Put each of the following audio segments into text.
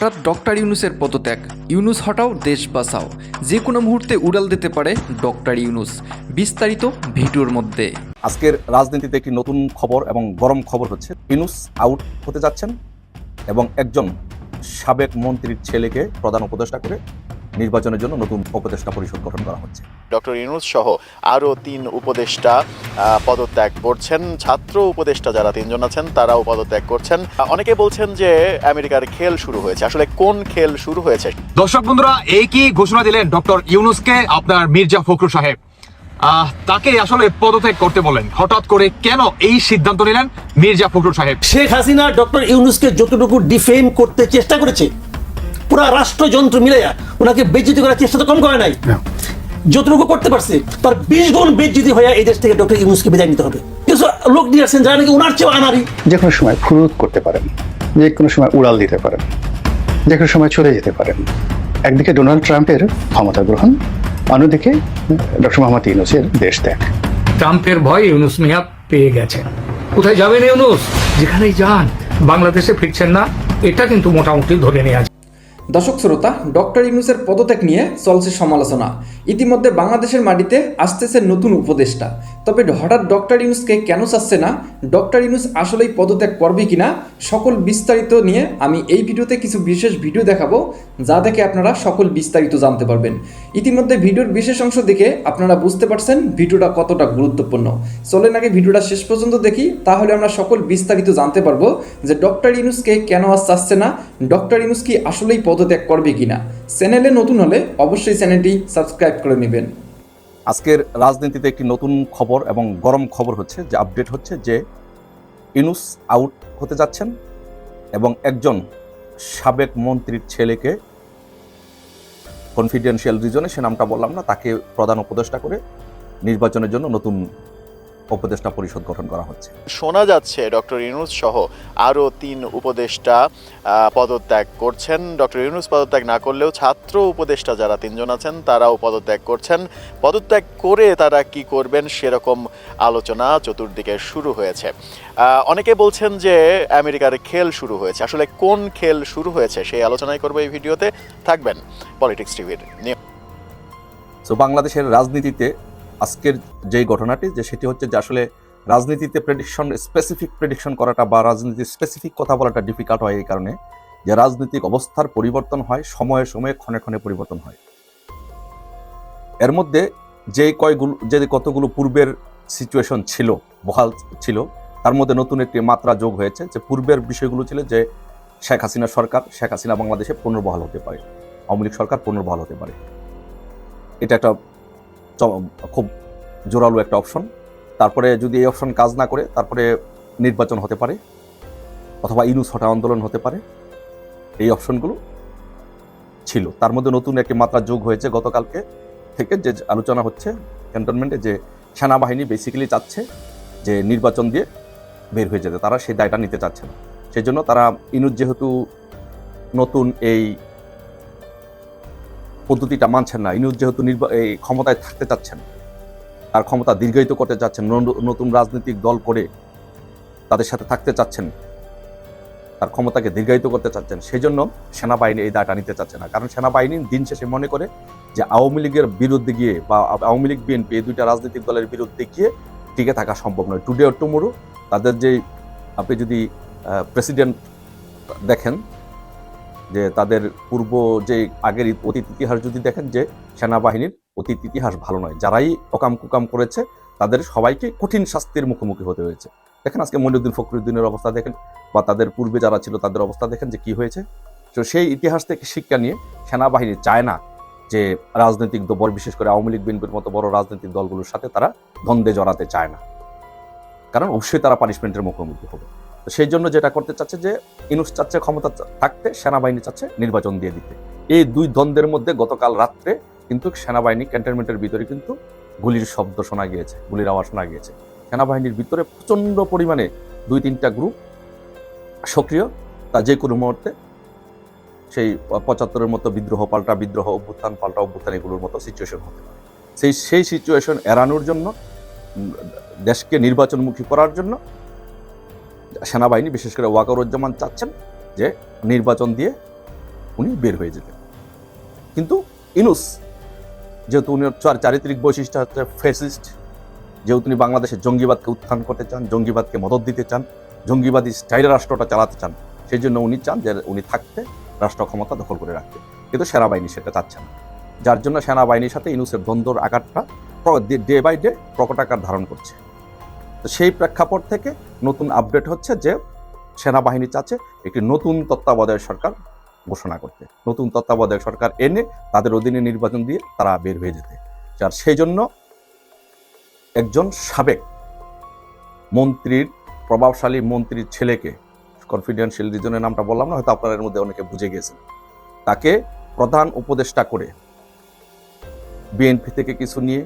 হঠাৎ ডক্টর ইউনুসের পদত্যাগ। ইউনুস হটাও দেশ বাঁচাও। যে কোনো মুহূর্তে উড়াল দিতে পারে ডক্টর ইউনুস। বিস্তারিত ভিডিওর মধ্যে। আজকের রাজনীতিতে একটি নতুন খবর এবং গরম খবর হচ্ছে, ইউনুস আউট হতে যাচ্ছেন এবং একজন সাবেক মন্ত্রীর ছেলেকে প্রধান উপদেষ্টা করে নির্বাচনের জন্য নতুন উপদেষ্টা পরিষদ গঠন করা হচ্ছে। ডক্টর ইউনুস সহ আরও তিন উপদেষ্টা পদত্যাগ করছেন। ছাত্র উপদেষ্টা যারা তিনজন আছেন তারাও পদত্যাগ করছেন। অনেকে বলছেন যে আমেরিকার খেল শুরু হয়েছে। আসলে কোন খেল শুরু হয়েছে? দর্শক বন্ধুরা এই কি ঘোষণা দিলেন ডক্টর ইউনুসকে আপনার মির্জা ফখরুল সাহেব? তাকে আসলে পদত্যাগ করতে বলেন। হঠাৎ করে কেন এই সিদ্ধান্ত নিলেন মির্জা ফখরুল সাহেব? শেখ হাসিনা ডক্টর ইউনুসকে যতটুকু ডিফেম করতে চেষ্টা করেছে পুরো রাষ্ট্রযন্ত্র মিলাইয়া ওনাকে বেজ্জিতি করার চেষ্টা তো কম করে নাই। যতটুকু করতে পারছে তার বিশ গুণ বেজ্জিতি হয়ে এই দেশ থেকে ডক্টর ইউনুসকে বিদায় নিতে হবে। কিছু লোক নিয়ে আসছেন যারা নাকি ওনার চেয়েও আনারি যে কোনো সময় ফুরুত করতে পারেন যে কোনো সময় উড়াল দিতে পারেন যে কোনো সময় চলে যেতে পারেন। একদিকে ডোনাল্ড ট্রাম্পের ক্ষমতা গ্রহণ অন্যদিকে ডক্টর মোহাম্মদ ইউনুসের দেশ ত্যাগ। ট্রাম্পের ভয় ইউনুস মিয়া পেয়ে গেছেন। কোথায় যাবেন ইউনুস? যেখানেই যান বাংলাদেশে ফিরছেন না এটা কিন্তু মোটামুটি ধরে নেওয়া যায়। দর্শক শ্রোতা, ডক্টর ইউনুসের পদত্যাগ নিয়ে চলছে সমালোচনা। ইতিমধ্যে বাংলাদেশের মাটিতে আসতেছে নতুন উপদেষ্টা। তবে হঠাৎ ডক্টর ইউনুসকে কেন চাচ্ছে না? ডক্টর ইউনুস আসলেই পদত্যাগ করবে কিনা? সকল বিস্তারিত নিয়ে আমি এই ভিডিওতে কিছু বিশেষ ভিডিও দেখাবো, যা দেখে আপনারা সকল বিস্তারিত জানতে পারবেন। ইতিমধ্যে ভিডিওর বিশেষ অংশ দেখে আপনারা বুঝতে পারছেন ভিডিওটা কতটা গুরুত্বপূর্ণ। চলেন আগে ভিডিওটা শেষ পর্যন্ত দেখি, তাহলে আমরা সকল বিস্তারিত জানতে পারব যে ডক্টর ইউনুসকে কেন আজ চাচ্ছে না? ডক্টর ইউনুস কি আসলেই পদত্যাগ করবে কিনা? চ্যানেলে নতুন হলে অবশ্যই চ্যানেলটি সাবস্ক্রাইব করে নেবেন। আজকের রাজনীতিতে একটি নতুন খবর এবং গরম খবর হচ্ছে, যে আপডেট হচ্ছে যে ইনুস আউট হতে যাচ্ছেন এবং একজন সাবেক মন্ত্রীর ছেলেকে কনফিডেন্সিয়াল রিজনে সে নামটা বললাম না, তাকে প্রধান উপদেষ্টা করে নির্বাচনের জন্য নতুন উপদেষ্টা পরিষদ গঠন করা হচ্ছে। শোনা যাচ্ছে ডক্টর ইউনুস সহ আরও তিন উপদেষ্টা পদত্যাগ করছেন। ডক্টর ইউনুস পদত্যাগ না করলেও ছাত্র উপদেষ্টা যারা তিনজন আছেন তারাও পদত্যাগ করছেন। পদত্যাগ করে তারা কি করবেন সেরকম আলোচনা চতুর্দিকে শুরু হয়েছে। অনেকে বলছেন যে আমেরিকার খেল শুরু হয়েছে। আসলে কোন খেল শুরু হয়েছে সেই আলোচনাই করব এই ভিডিওতে। থাকবেন পলিটিক্স টিভির নিয়ম সো বাংলাদেশের রাজনীতিতে আজকের যেই ঘটনাটি, যে সেটি হচ্ছে যে আসলে রাজনীতিতে প্রেডিকশন স্পেসিফিক প্রেডিকশন করাটা বা রাজনীতির স্পেসিফিক কথা বলাটা ডিফিকাল্ট হয় এই কারণে যে রাজনৈতিক অবস্থার পরিবর্তন হয়, সময়ে সময়ে ক্ষণে ক্ষণে পরিবর্তন হয়। এর মধ্যে যে কয়গুলো, যে কতগুলো পূর্বের সিচুয়েশন ছিল, বহাল ছিল, তার মধ্যে নতুন একটি মাত্রা যোগ হয়েছে, যে পূর্বের বিষয়গুলো ছিল যে শেখ হাসিনা সরকার, শেখ হাসিনা বাংলাদেশে পুনর্বহাল হতে পারে। আওয়ামী লীগ সরকার পুনর্বহাল হতে পারে। এটা একটা খুব জোরালো একটা অপশন তারপরে যদি এই অপশন কাজ না করে, তারপরে নির্বাচন হতে পারে, অথবা ইনুস হটা আন্দোলন হতে পারে। এই অপশনগুলো ছিল। তার মধ্যে নতুন একটি মাত্রা যোগ হয়েছে গতকালকে থেকে, যে আলোচনা হচ্ছে ক্যান্টনমেন্টে যে সেনাবাহিনী বেসিক্যালি চাচ্ছে যে নির্বাচন দিয়ে বের হয়ে যেতে। তারা সেই দায়টা নিতে চাচ্ছে না। সেই জন্য তারা ইনুস যেহেতু নতুন এই পদ্ধতিটা মানছেন না। ইনুস যেহেতু এই ক্ষমতায় থাকতে চাচ্ছেন, তার ক্ষমতা দীর্ঘায়িত করতে চাচ্ছেন নতুন রাজনৈতিক দল করে তাদের সাথে থাকতে চাচ্ছেন, তার ক্ষমতাকে দীর্ঘায়িত করতে চাচ্ছেন সেই জন্য সেনাবাহিনী এই দায়টা নিতে চাচ্ছে না। কারণ সেনাবাহিনী দিন শেষে মনে করে যে আওয়ামী লীগের বিরুদ্ধে গিয়ে বা আওয়ামী লীগ, বিএনপি এই দুইটা রাজনৈতিক দলের বিরুদ্ধে গিয়ে টিকে থাকা সম্ভব নয়। টুডে অর টুমোরো তাদের যে আপনি যদি প্রেসিডেন্ট দেখেন যে তাদের পূর্ব যে আগের অতীত ইতিহাস যদি দেখেন যে সেনাবাহিনীর অতীত ইতিহাস ভালো নয়, যারাই অকাম কুকাম করেছে, তাদের সবাইকে কঠিন শাস্তির মুখোমুখি হতে হয়েছে। দেখেন আজকে মনিউদ্দিন ফখরুদ্দিনের অবস্থা দেখেন, বা তাদের পূর্বে যারা ছিল তাদের অবস্থা দেখেন যে কি হয়েছে। তো সেই ইতিহাস থেকে শিক্ষা নিয়ে সেনাবাহিনী চায় না যে রাজনৈতিক দল বিশেষ করে আওয়ামী লীগ বিএনপির মতো বড় রাজনৈতিক দলগুলোর সাথে তারা দ্বন্দ্বে জড়াতে চায় না। কারণ অবশ্যই তারা পানিশমেন্টের মুখোমুখি হবে। সেই জন্য যেটা করতে চাচ্ছে যে ইনুস চাচ্ছে, ক্ষমতা থাকতে সেনাবাহিনী চাচ্ছে নির্বাচন দিয়ে দিতে। এই দুই দ্বন্দ্বের মধ্যে গতকাল রাত্রে কিন্তু সেনাবাহিনী ক্যান্টনমেন্টের ভিতরে কিন্তু গুলির শব্দ শোনা গিয়েছে, গুলির আওয়াজ শোনা গিয়েছে। সেনাবাহিনীর ভিতরে প্রচণ্ড পরিমাণে দুই তিনটা গ্রুপ সক্রিয়, তা যে কোনো মুহূর্তে সেই পঁচাত্তরের মতো বিদ্রোহ, পাল্টা বিদ্রোহ, অভ্যুত্থান, পাল্টা অভ্যুত্থান এগুলোর মতো সিচুয়েশন হতে পারে। সেই সেই সিচুয়েশন এড়ানোর জন্য দেশকে নির্বাচনমুখী করার জন্য সেনাবাহিনী, বিশেষ করে ওয়াকারুজ্জামান চাচ্ছেন যে নির্বাচন দিয়ে উনি বের হয়ে যেতেন। কিন্তু ইনুস, যেহেতু উনি চার- চারিত্রিক বৈশিষ্ট্য হচ্ছে ফেসিস্ট যেহেতু উনি বাংলাদেশের জঙ্গিবাদকে উত্থান করতে চান, জঙ্গিবাদকে মদত দিতে চান, জঙ্গিবাদী স্টাইলে রাষ্ট্রটা চালাতে চান, সেই জন্য উনি চান যে উনি থাকতে রাষ্ট্র ক্ষমতা দখল করে রাখতে। কিন্তু সেনাবাহিনী সেটা চাচ্ছে না। যার জন্য সেনাবাহিনীর সাথে ইনুসের দ্বন্দ্বর আকারটা ডে বাই ডে প্রকট আকার ধারণ করছে। তো সেই প্রেক্ষাপট থেকে নতুন আপডেট হচ্ছে যে সেনাবাহিনী চাচ্ছে একটি নতুন তত্ত্বাবধায়ক সরকার ঘোষণা করতে। নতুন তত্ত্বাবধায়ক সরকার এনে তাদের অধীনে নির্বাচন দিয়ে তারা বের হয়ে যেতে। যার সেই জন্য একজন সাবেক মন্ত্রীর, প্রভাবশালী মন্ত্রীর ছেলেকে কনফিডেন্সিয়াল রিজনের নামটা বললাম না, হয়তো আপনাদের মধ্যে অনেকে বুঝে গেছেন। তাকে প্রধান উপদেষ্টা করে বিএনপি থেকে কিছু নিয়ে,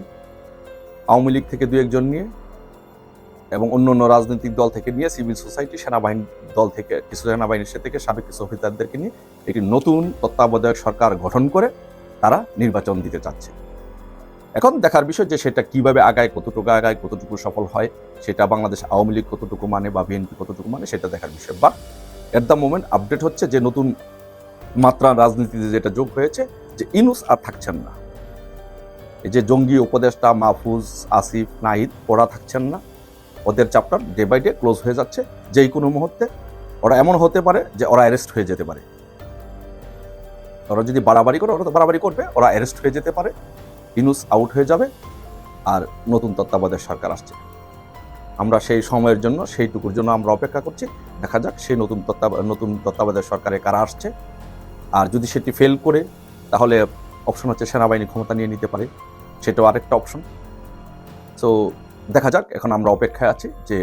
আওয়ামী লীগ থেকে দু একজন নিয়ে এবং অন্য অন্য রাজনৈতিক দল থেকে নিয়ে সিভিল সোসাইটি, সেনাবাহিনী দল থেকে, কিছু সেনাবাহিনীর সে থেকে সাবেক কিছু অফিসারদেরকে নিয়ে একটি নতুন তত্ত্বাবধায়ক সরকার গঠন করে তারা নির্বাচন দিতে চাচ্ছে। এখন দেখার বিষয় যে সেটা কীভাবে আগায়, কতটুকু আগায়, কতটুকু সফল হয়, সেটা বাংলাদেশ আওয়ামী লীগ কতটুকু মানে বা বিএনপি কতটুকু মানে সেটা দেখার বিষয়। বা এট দ্য মোমেন্ট আপডেট হচ্ছে যে নতুন মাত্রা রাজনীতিতে যেটা যোগ হয়েছে যে ইনুস আর থাকছেন না। এই যে জঙ্গি উপদেষ্টা মাহফুজ আসিফ, নাহিদ, ওরা থাকছেন না। ওদের chapter day by day close হয়ে যাচ্ছে, যেই কোনো মুহূর্তে। ওরা এমন হতে পারে যে ওরা অ্যারেস্ট হয়ে যেতে পারে। ওরা যদি বাড়াবাড়ি করে, ওরা তো বাড়াবাড়ি করবে, ওরা অ্যারেস্ট হয়ে যেতে পারে। ইনুস আউট হয়ে যাবে আর নতুন তত্ত্বাবধায়ক সরকার আসছে। আমরা সেই সময়ের জন্য, সেইটুকুর জন্য আমরা অপেক্ষা করছি। দেখা যাক সেই নতুন তত্ত্বা, নতুন তত্ত্বাবধায়ক সরকারে কারা আসছে। আর যদি সেটি ফেল করে, তাহলে অপশন হচ্ছে সেনাবাহিনী ক্ষমতা নিয়ে নিতে পারে। সেটাও আরেকটা অপশন সো দেখা যাক, এখন আমরা অপেক্ষায় আছি যে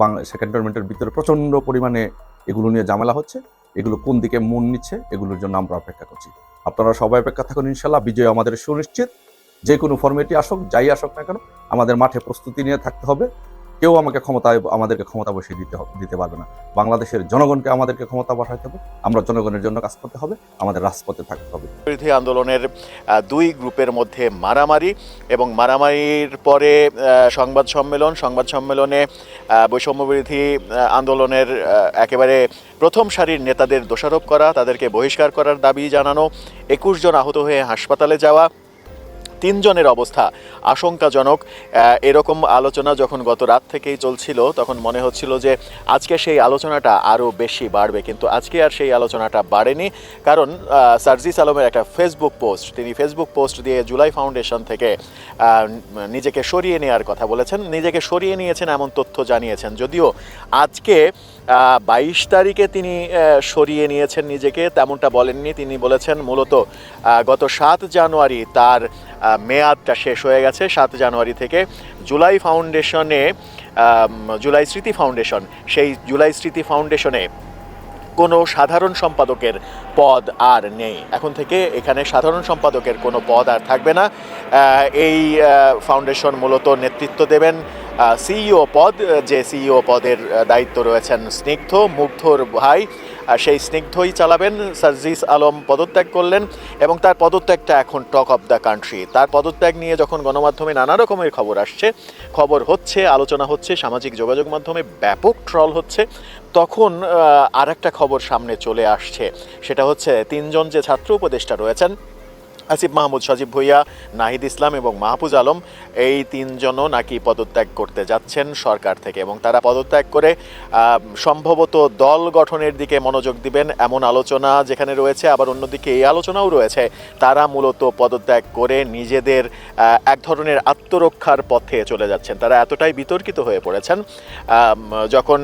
বাংলা সেকেন্ডারমেন্টের ভিতরে প্রচণ্ড পরিমাণে এগুলো নিয়ে ঝামেলা হচ্ছে, এগুলো কোন দিকে মন নিচ্ছে এগুলোর জন্য আমরা অপেক্ষা করছি। আপনারা সবাই অপেক্ষা থাকুন, ইনশাল্লাহ। বিজয় আমাদের সুনিশ্চিত, যে কোনো ফর্মেটি আসুক, যাই আসুক না কেন, আমাদের মাঠে প্রস্তুতি নিয়ে থাকতে হবে। কেউ আমাকে ক্ষমতায় আমাদেরকে ক্ষমতা বসিয়ে দিতে দিতে পারবে না। বাংলাদেশের জনগণকে আমাদেরকে ক্ষমতা বসাতে হবে। আমরা জনগণের জন্য কাজ করতে হবে, আমাদের রাজপথে থাকতে হবে। বিরোধী আন্দোলনের দুই গ্রুপের মধ্যে মারামারি এবং মারামারির পরে সংবাদ সম্মেলন, সংবাদ সম্মেলনে বৈষম্য বিরোধী আন্দোলনের একেবারে প্রথম সারির নেতাদের দোষারোপ করা, তাদেরকে বহিষ্কার করার দাবি জানানো, একুশ জন আহত হয়ে হাসপাতালে যাওয়া তিনজনের অবস্থা আশঙ্কাজনক। এরকম আলোচনা যখন গত রাত থেকেই চলছিল, তখন মনে হচ্ছিল যে আজকে সেই আলোচনাটা আরও বেশি বাড়বে। কিন্তু আজকে আর সেই আলোচনাটা বাড়েনি, কারণ সার্জিস আলমের একটা ফেসবুক পোস্ট, তিনি ফেসবুক পোস্ট দিয়ে জুলাই ফাউন্ডেশন থেকে নিজেকে সরিয়ে নেওয়ার কথা বলেছেন। নিজেকে সরিয়ে নিয়েছেন এমন তথ্য জানিয়েছেন। যদিও আজকে বাইশ তারিখে তিনি সরিয়ে নিয়েছেন নিজেকে, তেমনটা বলেননি। তিনি বলেছেন মূলত গত সাত জানুয়ারি তার মেয়াদটা শেষ হয়ে গেছে, সাত জানুয়ারি থেকে। জুলাই ফাউন্ডেশনে জুলাই স্মৃতি ফাউন্ডেশন, সেই জুলাই স্মৃতি ফাউন্ডেশনে কোনো সাধারণ সম্পাদকের পদ আর নেই। এখন থেকে এখানে সাধারণ সম্পাদকের কোনো পদ আর থাকবে না। এই ফাউন্ডেশন মূলত নেতৃত্ব দেবেন সিইও পদ যে সিইও পদের দায়িত্ব রয়েছেন স্নিগ্ধ মুগ্ধর ভাই সেই স্নিগ্ধই চালাবেন সার্জিস আলম পদত্যাগ করলেন এবং তার পদত্যাগটা এখন টক অফ দ্য কান্ট্রি। তার পদত্যাগ নিয়ে যখন গণমাধ্যমে নানা রকমের খবর আসছে, খবর হচ্ছে, আলোচনা হচ্ছে, সামাজিক যোগাযোগ মাধ্যমে ব্যাপক ট্রল হচ্ছে, তখন আর একটা খবর সামনে চলে আসছে। সেটা হচ্ছে, তিনজন যে ছাত্র উপদেষ্টা রয়েছেন আসিফ মাহমুদ, সজীব ভুইয়া, নাহিদ ইসলাম এবং মাহফুজ আলম এই তিনজনও নাকি পদত্যাগ করতে যাচ্ছেন সরকার থেকে এবং তারা পদত্যাগ করে সম্ভবত দল গঠনের দিকে মনোযোগ দিবেন এমন আলোচনা যেখানে রয়েছে। আবার অন্যদিকে এই আলোচনাও রয়েছে, তারা মূলত পদত্যাগ করে নিজেদের এক ধরনের আত্মরক্ষার পথে চলে যাচ্ছেন। তারা এতটাই বিতর্কিত হয়ে পড়েছেন যখন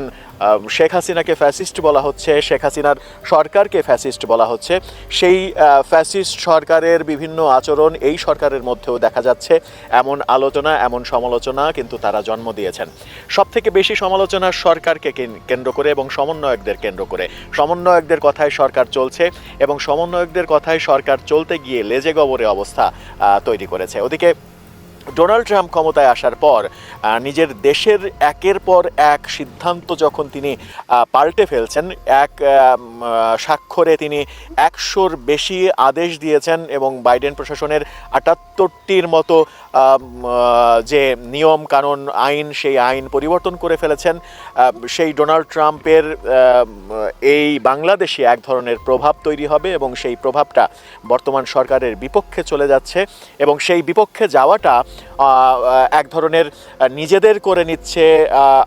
শেখ হাসিনাকে ফ্যাসিস্ট বলা হচ্ছে, শেখ হাসিনার সরকারকে ফ্যাসিস্ট বলা হচ্ছে। সেই ফ্যাসিস্ট সরকারের বিভিন্ন আচরণ এই সরকারের মধ্যেও দেখা যাচ্ছে। এমন আলোচনা, এমন সমালোচনা কিন্তু তারা জন্ম দিয়েছেন। সব থেকে বেশি সমালোচনা সরকারকে কেন্দ্র করে এবং সমন্বয়কদের কেন্দ্র করে। সমন্বয়কদের কথায় সরকার চলছে এবং সমন্বয়কদের কথায় সরকার চলতে গিয়ে লেজে গবরে অবস্থা তৈরি করেছে। ওদিকে ডোনাল্ড ট্রাম্প ক্ষমতায় আসার পর নিজের দেশের একের পর এক সিদ্ধান্ত যখন তিনি পাল্টে ফেলছেন, এক স্বাক্ষরে তিনি একশোর বেশি আদেশ দিয়েছেন এবং বাইডেন প্রশাসনের আটাত্তরটির মতো যে নিয়ম কানুন, আইন, সেই আইন পরিবর্তন করে ফেলেছেন। সেই ডোনাল্ড ট্রাম্পের এই বাংলাদেশে এক ধরনের প্রভাব তৈরি হবে এবং সেই প্রভাবটা বর্তমান সরকারের বিপক্ষে চলে যাচ্ছে এবং সেই বিপক্ষে যাওয়াটা এক ধরনের নিজেদের করে নিচ্ছে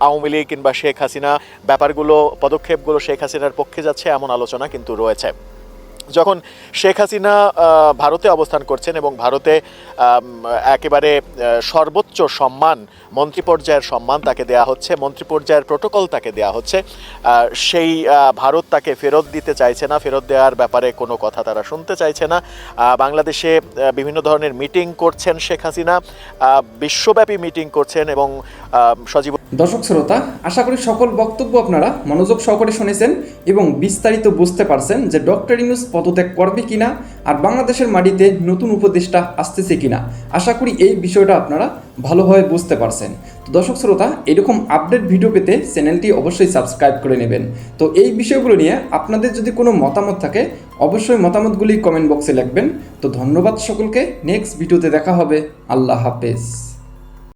আওয়ামী লীগ কিংবা শেখ হাসিনা। ব্যাপারগুলো, পদক্ষেপগুলো শেখ হাসিনার পক্ষে যাচ্ছে এমন আলোচনা কিন্তু রয়েছে। যখন শেখ হাসিনা ভারতে অবস্থান করছেন এবং ভারতে একেবারে সর্বোচ্চ সম্মান, মন্ত্রী পর্যায়ের সম্মান তাকে দেয়া হচ্ছে, মন্ত্রী পর্যায়ের প্রোটোকল তাকে দেয়া হচ্ছে সেই ভারত তাকে ফেরত দিতে চাইছে না, ফেরত দেওয়ার ব্যাপারে কোনো কথা তারা শুনতে চাইছে না বাংলাদেশে বিভিন্ন ধরনের মিটিং করছেন শেখ হাসিনা বিশ্বব্যাপী মিটিং করছেন এবং সজীব দর্শক শ্রোতা, আশা করি সকল বক্তব্য আপনারা মনোযোগ সহকারে শুনেছেন এবং বিস্তারিত বুঝতে পারছেন যে ডক্টর ইউনুস পদত্যাগ করবে কিনা আর বাংলাদেশের মাটিতে নতুন উপদেষ্টা আসতেছে কিনা? আশা করি এই বিষয়টা আপনারা ভালোভাবে বুঝতে পারছেন। তো দর্শক শ্রোতা, এরকম আপডেট ভিডিও পেতে চ্যানেলটি অবশ্যই সাবস্ক্রাইব করে নেবেন। তো এই বিষয়গুলো নিয়ে আপনাদের যদি কোনো মতামত থাকে, অবশ্যই মতামতগুলি কমেন্ট বক্সে লিখবেন। তো ধন্যবাদ সকলকে। নেক্সট ভিডিওতে দেখা হবে। আল্লাহ হাফেজ।